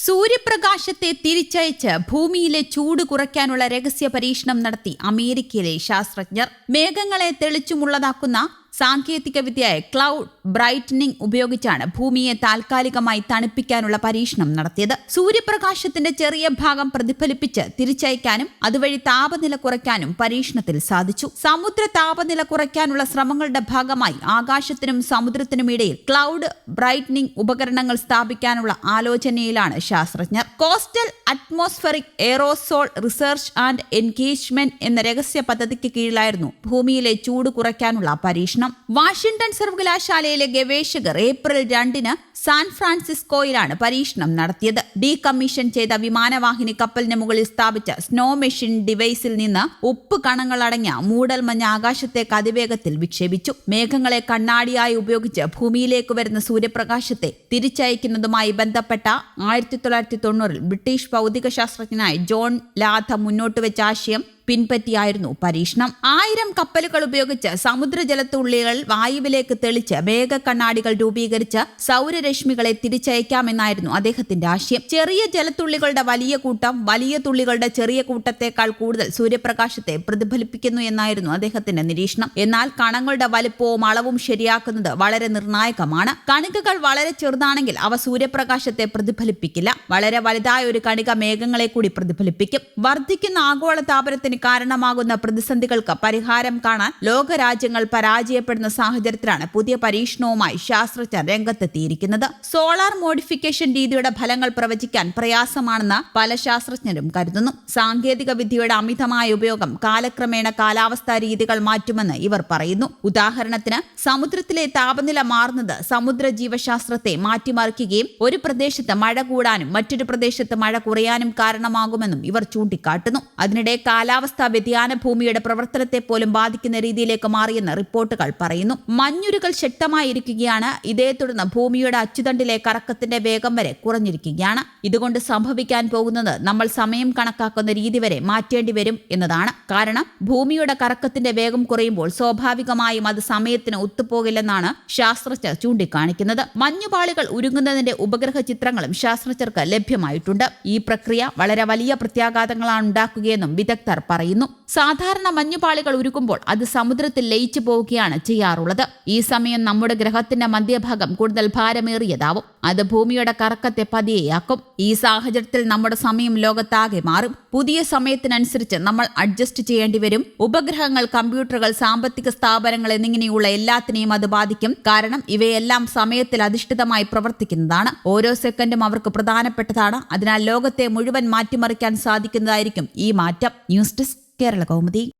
സൂര്യപ്രകാശത്തെ തിരിച്ചയച്ച് ഭൂമിയിലെ ചൂട് കുറയ്ക്കാനുള്ള രഹസ്യ പരീക്ഷണം നടത്തി അമേരിക്കയിലെ ശാസ്ത്രജ്ഞർ മേഘങ്ങളെ തെളിച്ചുമുള്ളതാക്കുന്ന സാങ്കേതികവിദ്യയായ ക്ലൗഡ് ബ്രൈറ്റനിങ് ഉപയോഗിച്ചാണ് ഭൂമിയെ താൽക്കാലികമായി തണുപ്പിക്കാനുള്ള പരീക്ഷണം നടത്തിയത്. സൂര്യപ്രകാശത്തിന്റെ ചെറിയ ഭാഗം പ്രതിഫലിപ്പിച്ച് തിരിച്ചയക്കാനും അതുവഴി താപനില കുറയ്ക്കാനും പരീക്ഷണത്തിൽ സാധിച്ചു. സമുദ്ര താപനില കുറയ്ക്കാനുള്ള ശ്രമങ്ങളുടെ ഭാഗമായി ആകാശത്തിനും സമുദ്രത്തിനും ഇടയിൽ ക്ലൗഡ് ബ്രൈറ്റനിങ് ഉപകരണങ്ങൾ സ്ഥാപിക്കാനുള്ള ആലോചനയിലാണ് ശാസ്ത്രജ്ഞർ. Coastal atmospheric aerosol research and engagement എന്ന രഹസ്യ പദ്ധതിക്ക് കീഴിലായിരുന്നു ഭൂമിയിലെ ചൂട് കുറയ്ക്കാനുള്ള പരീക്ഷണം. വാഷിംഗ്ടൺ സർവകലാശാലയിലെ ഗവേഷകർ ഏപ്രിൽ രണ്ടിന് സാൻ ഫ്രാൻസിസ്കോയിലാണ് പരീക്ഷണം നടത്തിയത്. ഡീകമ്മീഷൻ ചെയ്ത വിമാനവാഹിനി കപ്പലിന് മുകളിൽ സ്ഥാപിച്ച സ്നോ മെഷീൻ ഡിവൈസിൽ നിന്ന് ഉപ്പ് കണങ്ങളടങ്ങിയ മൂടൽമഞ്ഞ ആകാശത്തേക്ക് അതിവേഗത്തിൽ വിക്ഷേപിച്ചു. മേഘങ്ങളെ കണ്ണാടിയായി ഉപയോഗിച്ച് ഭൂമിയിലേക്ക് വരുന്ന സൂര്യപ്രകാശത്തെ തിരിച്ചയക്കുന്നതുമായി ബന്ധപ്പെട്ട ആയിരത്തി തൊള്ളായിരത്തി തൊണ്ണൂറിൽ ബ്രിട്ടീഷ് ഭൗതിക ശാസ്ത്രജ്ഞനായ ജോൺ ലാഥ മുന്നോട്ട് വെച്ച ആശയം പിൻപറ്റിയായിരുന്നു പരീക്ഷണം. ആയിരം കപ്പലുകൾ ഉപയോഗിച്ച് സമുദ്രജലത്തുള്ളികൾ വായുവിലേക്ക് തെളിച്ച് മേഘക്കണ്ണാടികൾ രൂപീകരിച്ച് സൗരരശ്മികളെ തിരിച്ചയക്കാമെന്നായിരുന്നു അദ്ദേഹത്തിന്റെ ആശയം. ചെറിയ ജലത്തുള്ളികളുടെ വലിയ കൂട്ടം വലിയ തുള്ളികളുടെ ചെറിയ കൂട്ടത്തേക്കാൾ കൂടുതൽ സൂര്യപ്രകാശത്തെ പ്രതിഫലിപ്പിക്കുന്നു എന്നായിരുന്നു അദ്ദേഹത്തിന്റെ നിരീക്ഷണം. എന്നാൽ കണങ്ങളുടെ വലുപ്പവും അളവും ശരിയാക്കുന്നത് വളരെ നിർണായകമാണ്. കണികകൾ വളരെ ചെറുതാണെങ്കിൽ അവ സൂര്യപ്രകാശത്തെ പ്രതിഫലിപ്പിക്കില്ല. വളരെ വലുതായ ഒരു കണിക മേഘങ്ങളെ കൂടി പ്രതിഫലിപ്പിക്കും. വർദ്ധിക്കുന്ന ആഗോള താപനത്തിന് കാരണമാകുന്ന പ്രതിസന്ധികൾക്ക് പരിഹാരം കാണാൻ ലോകരാജ്യങ്ങൾ പരാജയപ്പെടുന്ന സാഹചര്യത്തിലാണ് പുതിയ പരീക്ഷണവുമായി ശാസ്ത്രജ്ഞർ രംഗത്തെത്തിയിരിക്കുന്നത്. സോളാർ മോഡിഫിക്കേഷൻ രീതിയുടെ ഫലങ്ങൾ പ്രവചിക്കാൻ പ്രയാസമാണെന്ന് പല ശാസ്ത്രജ്ഞരും കരുതുന്നു. സാങ്കേതിക വിദ്യയുടെ അമിതമായ ഉപയോഗം കാലക്രമേണ കാലാവസ്ഥാ രീതികൾ മാറ്റുമെന്ന് ഇവർ പറയുന്നു. ഉദാഹരണത്തിന് സമുദ്രത്തിലെ താപനില മാറുന്നത് സമുദ്ര ജീവശാസ്ത്രത്തെ മാറ്റിമറിക്കുകയും ഒരു പ്രദേശത്ത് മഴ കൂടാനും മറ്റൊരു പ്രദേശത്ത് മഴ കുറയാനും കാരണമാകുമെന്നും ഇവർ ചൂണ്ടിക്കാട്ടുന്നു. അതിനിടെ കാലാവസ്ഥാ വ്യതിയാന ഭൂമിയുടെ പ്രവർത്തനത്തെ പോലും ബാധിക്കുന്ന രീതിയിലേക്ക് മാറിയെന്ന് റിപ്പോർട്ടുകൾ പറയുന്നു. മഞ്ഞുരുകൾ ശക്തമായിരിക്കുകയാണ്. ഇതേ തുടർന്ന് ഭൂമിയുടെ അച്ചുതണ്ടിലെ കറക്കത്തിന്റെ വേഗം വരെ കുറഞ്ഞിരിക്കുകയാണ്. ഇതുകൊണ്ട് സംഭവിക്കാൻ പോകുന്നത് നമ്മൾ സമയം കണക്കാക്കുന്ന രീതി വരെ മാറ്റേണ്ടി വരും എന്നതാണ്. കാരണം ഭൂമിയുടെ കറക്കത്തിന്റെ വേഗം കുറയുമ്പോൾ സ്വാഭാവികമായും അത് സമയത്തിന് ഒത്തുപോകില്ലെന്നാണ് ശാസ്ത്രജ്ഞർ ചൂണ്ടിക്കാണിക്കുന്നത്. മഞ്ഞുപാളികൾ ഉരുങ്ങുന്നതിന്റെ ഉപഗ്രഹ ചിത്രങ്ങളും ശാസ്ത്രജ്ഞർക്ക് ലഭ്യമായിട്ടുണ്ട്. ഈ പ്രക്രിയ വളരെ വലിയ പ്രത്യാഘാതങ്ങളാണ് ഉണ്ടാക്കുകയെന്നും വിദഗ്ധർ പറയുന്നു. സാധാരണ മഞ്ഞുപാളികൾ ഉരുക്കുമ്പോൾ അത് സമുദ്രത്തിൽ ലയിച്ചു പോവുകയാണ് ചെയ്യാറുള്ളത്. ഈ സമയം നമ്മുടെ ഗ്രഹത്തിന്റെ മധ്യഭാഗം കൂടുതൽ ഭാരമേറിയതാവും. അത് ഭൂമിയുടെ കറക്കത്തെ പതിയെയാക്കും ഈ സാഹചര്യത്തിൽ നമ്മുടെ സമയം ലോകത്താകെ മാറും. പുതിയ സമയത്തിനനുസരിച്ച് നമ്മൾ അഡ്ജസ്റ്റ് ചെയ്യേണ്ടി വരും. ഉപഗ്രഹങ്ങൾ കമ്പ്യൂട്ടറുകൾ സാമ്പത്തിക സ്ഥാപനങ്ങൾ എന്നിങ്ങനെയുള്ള എല്ലാത്തിനെയും അത് ബാധിക്കും. കാരണം ഇവയെല്ലാം സമയത്തിൽ അധിഷ്ഠിതമായി പ്രവർത്തിക്കുന്നതാണ്. ഓരോ സെക്കൻഡും അവർക്ക് പ്രധാനപ്പെട്ടതാണ്. അതിനാൽ ലോകത്തെ മുഴുവൻ മാറ്റിമറിക്കാൻ സാധിക്കുന്നതായിരിക്കും ഈ മാറ്റം. News desk Kerala Kaumudi.